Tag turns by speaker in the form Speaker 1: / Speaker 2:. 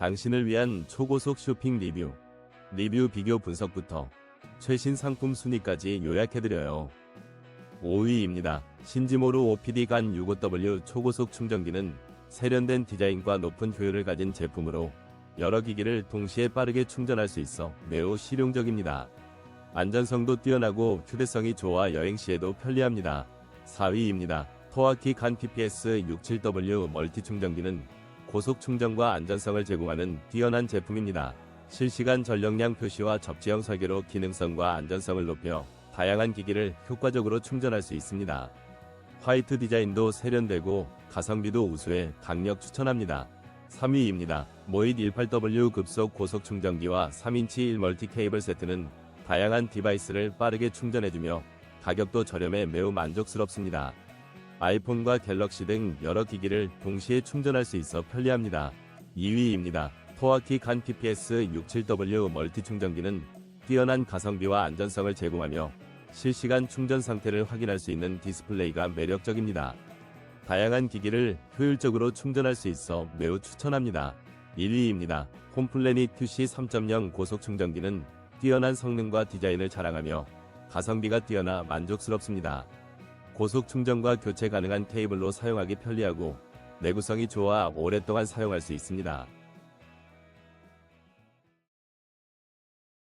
Speaker 1: 당신을 위한 초고속 쇼핑 리뷰, 리뷰 비교 분석부터 최신 상품 순위까지 요약해드려요. 5위입니다. 신지모루 OPD 간 65W 초고속 충전기는 세련된 디자인과 높은 효율을 가진 제품으로 여러 기기를 동시에 빠르게 충전할 수 있어 매우 실용적입니다. 안전성도 뛰어나고 휴대성이 좋아 여행 시에도 편리합니다. 4위입니다. 토아키 간 PPS 67W 멀티 충전기는 고속 충전과 안전성을 제공하는 뛰어난 제품입니다. 실시간 전력량 표시와 접지형 설계로 기능성과 안전성을 높여 다양한 기기를 효과적으로 충전할 수 있습니다. 화이트 디자인도 세련되고 가성비도 우수해 강력 추천합니다. 3위입니다. 모잇 18W 급속 고속 충전기와 3인치 1 멀티 케이블 세트는 다양한 디바이스를 빠르게 충전해주며 가격도 저렴해 매우 만족스럽습니다. 아이폰과 갤럭시 등 여러 기기를 동시에 충전할 수 있어 편리합니다. 2위입니다. 토아키 간 PPS 67W 멀티 충전기는 뛰어난 가성비와 안전성을 제공하며 실시간 충전 상태를 확인할 수 있는 디스플레이가 매력적입니다. 다양한 기기를 효율적으로 충전할 수 있어 매우 추천합니다. 1위입니다. 홈플래닛 QC 3.0 고속 충전기는 뛰어난 성능과 디자인을 자랑하며 가성비가 뛰어나 만족스럽습니다. 고속 충전과 교체 가능한 케이블로 사용하기 편리하고 내구성이 좋아 오랫동안 사용할 수 있습니다.